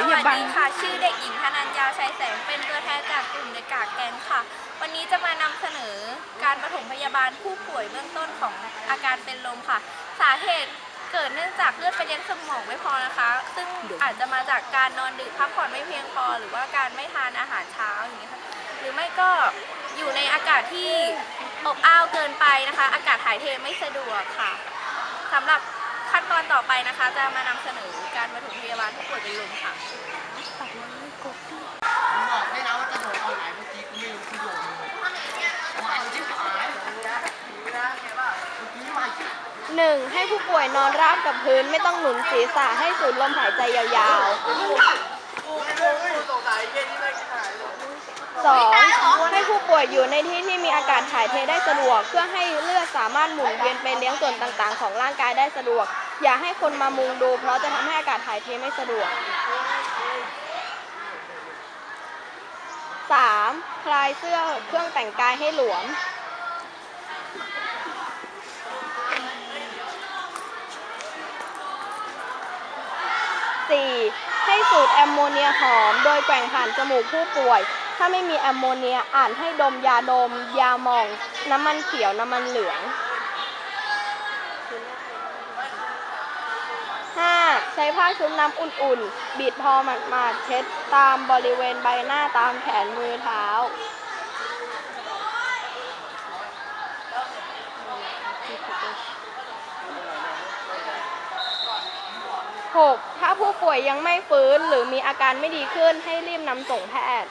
แต่อย่าบังสวัสดีค่ะ ชื่อเด็กหญิงธนัญญาชัยแสง เป็นตัวแทนจากกลุ่มเด็กกากแกงค่ะ วันนี้จะมานำเสนอการปฐมพยาบาลผู้ป่วยเบื้องต้นของอาการเป็นลมค่ะ สาเหตุเกิดเนื่องจากเลือดไปเลี้ยงสมองไม่พอนะคะ ซึ่งอาจจะมาจากการนอนดึกพักผ่อนไม่เพียงพอ หรือว่าการไม่ทานอาหารเช้าอย่างนี้ยค่ะ หรือไม่ก็อยู่ในอากาศที่อบอ้าวเกินไปนะคะ อากาศถ่ายเทไม่สะดวกค่ะสำหรับ ขั้นตอนต่อไปนะคะ จะมานำเสนอการปฐมพยาบาลผู้ป่วยเป็นลมค่ะผมบอกให้นะว่าจะโดดเอาไหนเมื่อกี้กูไม่รู้กูโดดเลยมันชิบหายเมื่อกี้มันหนึ่งให้ผู้ป่วยนอนราบกับพื้นไม่ต้องหนุนศีรษะให้สูดลมหายใจยาวๆ สองให้ผู้ป่วยอยู่ในที่ที่มีอากาศถ่ายเทได้สะดวก เพื่อให้เลือดสามารถหมุนเวียนไปเลี้ยงส่วนต่างๆ ของร่างกายได้สะดวก อย่าให้คนมามุงดู เพราะจะทำให้อากาศถ่ายเทไม่สะดวก 3. คลายเสื้อเครื่องแต่งกายให้หลวม 4. ให้สูดแอมโมเนียหอม โดยแกว่งผ่านจมูกผู้ป่วย ถ้าไม่มีแอมโมเนียอ่านให้ดมยาดม ยาหมอง น้ำมันเขียว น้ำมันเหลือง 5. ใช้ผ้าชุบน้ำอุ่นๆบีบพอหมาดๆเช็ดตามบริเวณใบหน้าตามแขนมือเท้า 6. ถ้าผู้ป่วยยังไม่ฟื้นหรือมีอาการไม่ดีขึ้นให้รีบนำส่งแพทย์